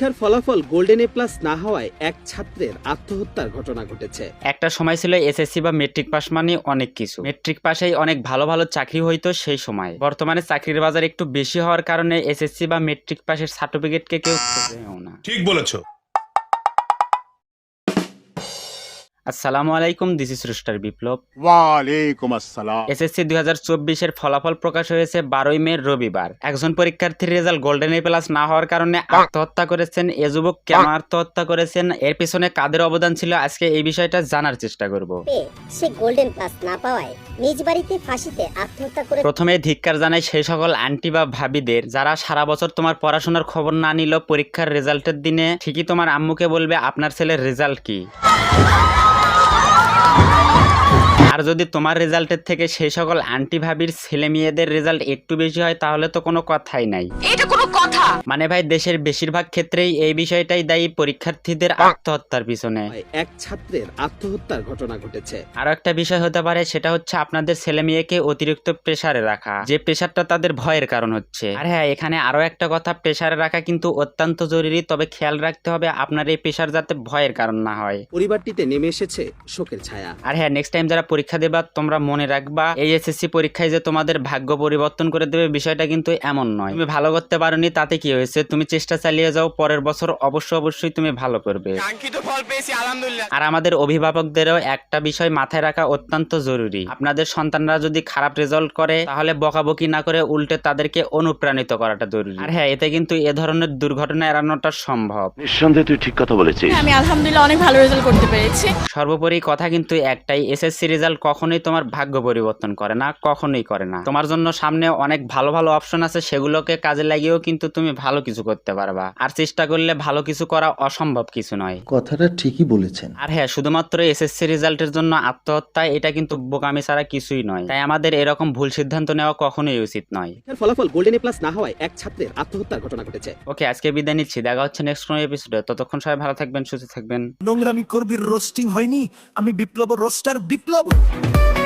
পরীক্ষার ফলাফল golden A plus না হওয়ায় এক ছাত্রের আত্মহত্যার ঘটনা ঘটেছে। একটা সময় ছিল এসএসসি বা মেট্রিক পাস মানে অনেক কিছু। মেট্রিক পাশেই অনেক ভালো ভালো চাকরি হইতো সেই সময়। বর্তমানে চাকরির বাজার একটু বেশি হওয়ার কারণে এসএসসি বা মেট্রিক পাশের সার্টিফিকেটকে কেউ না। ঠিক বলেছ। আসসালামু আলাইকুম দিস ইস রুস্টার বিপ্লব ওয়ালাইকুম আসসালাম। এসএসসি দুই হাজার চব্বিশের ফলাফল প্রকাশ হয়েছে বারোই মে রবিবার। একজন পরীক্ষার্থীর রেজাল্ট গোল্ডেন এ প্লাস না হওয়ার কারণে আত্মহত্যা করেছেন এ যুবক। কেন আত্মহত্যা করেছেন? এর পিছনে কাদের অবদান ছিল? আজকে এই বিষয়টা জানার চেষ্টা করব। সে গোল্ডেন প্লাস না পাওয়ায় নিজ বাড়িতে ফাঁসিতে আত্মহত্যা করে প্রথমে ধিক্কার জানাই সেই সকল আন্টি বা ভাবিদের যারা সারা বছর তোমার পড়াশোনার খবর না নিল পরীক্ষার রেজাল্টের দিনে ঠিকই তোমার আম্মুকে বলবে আপনার ছেলের রেজাল্ট কি? আর যদি তোমার রেজাল্টের থেকে সেই সকল আন্টি ভাবির ছেলে মেয়েদের রেজাল্ট একটু বেশি হয় তাহলে তো কোনো কথাই নাই। এটা কোনো কথা? মানে ভাই দেশের বেশিরভাগ ক্ষেত্রেই এই বিষয়টাই দায়ী পরীক্ষার্থীদের আত্মহত্যার পিছনে। এক ছাত্রের আত্মহত্যার ঘটনা ঘটেছে। আরও একটা বিষয় হতে পারে সেটা হচ্ছে আপনাদের ছেলে মেয়েকে অতিরিক্ত প্রেসারে রাখা। যে প্রেসারটা তাদের ভয়ের কারণ হচ্ছে। আর হ্যাঁ এখানে আরও একটা কথা প্রেসারে রাখা কিন্তু অত্যন্ত জরুরি তবে খেয়াল রাখতে হবে আপনার এই প্রেসার যাতে ভয়ের কারণ না হয়। পরিবারটিতে নেমে এসেছে শোকের ছায়া। আর হ্যাঁ নেক্সট টাইম যারা পরীক্ষা দেবা তোমরা মনে রাখবা। এই এসএসসি পরীক্ষায় যে তোমাদের ভাগ্য পরিবর্তন করে দেবে বিষয়টা কিন্তু এমন নয়। তুমি ভালো করতে পারোনি তাতে কি হয়েছে? তুমি চেষ্টা চালিয়ে যাও পরের বছর অবশ্যই অবশ্যই তুমি ভালো করবে। কাঙ্ক্ষিত ফল পেয়েছি আলহামদুলিল্লাহ। আর আমাদের অভিভাবকদেরও একটা বিষয় মাথায় রাখা অত্যন্ত জরুরি। আপনাদের সন্তানরা যদি খারাপ রেজাল্ট করে তাহলে বকাবকি না করে উল্টে তাদেরকে অনুপ্রাণিত করাটা জরুরি। আর হ্যাঁ এতে কিন্তু এ ধরনের দুর্ঘটনা এড়ানোটা সম্ভব। নিঃসন্দেহে তুই ঠিক কথা বলেছিস। আমি আলহামদুলিল্লাহ অনেক ভালো রেজাল্ট করতে পেরেছি। সর্বোপরি কথা কিন্তু একটাই এসএসসি রেজাল্ট কখনোই তোমার ভাগ্য পরিবর্তন করে না কখনোই করে না। তোমার জন্য সামনে অনেক ভালো ভালো অপশন আছে সেগুলোকে কাজে লাগিয়েও কিন্তু তুমি ভালো কিছু করতে পারবা। আর চেষ্টা করলে ভালো কিছু করা অসম্ভব কিছু নয়। কথাটা ঠিকই বলেছেন। আর হ্যাঁ শুধুমাত্র এসএসসি রেজাল্টের জন্য আত্মহত্যা এটা কিন্তু বোকামি ছাড়া কিছুই নয়। তাই আমাদের এরকম ভুল সিদ্ধান্ত নেওয়া কখনোই উচিত নয়। ফলাফল গোল্ডেন এ প্লাস না হওয়ায় এক ছাত্রের আত্মহত্যার ঘটনা ঘটেছে। ওকে আজকে বিদায় নিচ্ছি। দেখা হচ্ছে নেক্সট কোনো এপিসোডে ততক্ষণ সবাই ভালো থাকবেন সুস্থ থাকবেন। নোংরামি করবি রোস্টিং হয়নি। আমি Biplob roaster Biplob. Thank you.